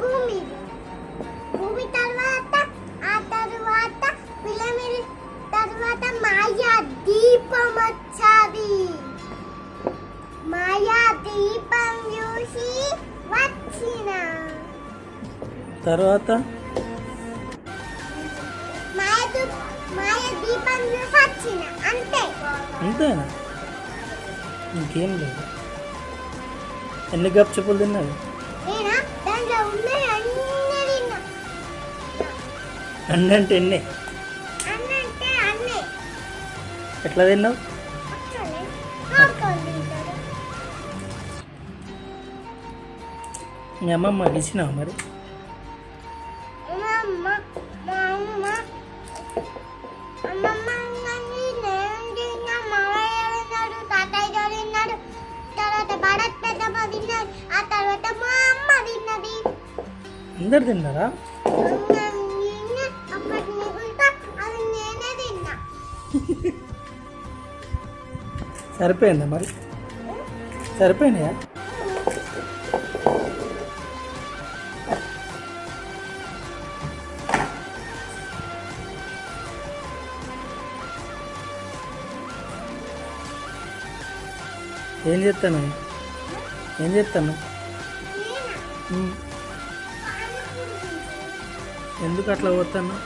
భూమి. తర్వాత ఆ తర్వాత పిలమిడి తర్వాత మాయా దీపం వచ్చాది. మాయా దీపం చూసి వచ్చిన. తర్వాత? మాయ దీపం చూసి వచ్చిన. అంతే. అంతేనా? ఇంకేం లేదు. ఎన్ని గప్ చెప్పులు తిన్నావు? అన్నీ అంటే ఎన్ని? ఎట్లా తిన్నావు? మీ అమ్మమ్మ ఇచ్చినావు మరి? అందరు తిన్నారా? సరిపోయిందా మరి? సరిపోయినాయా? ఏం చేస్తాను ఏం చేస్తాను ఎందుకు అట్లా పోతున్నా?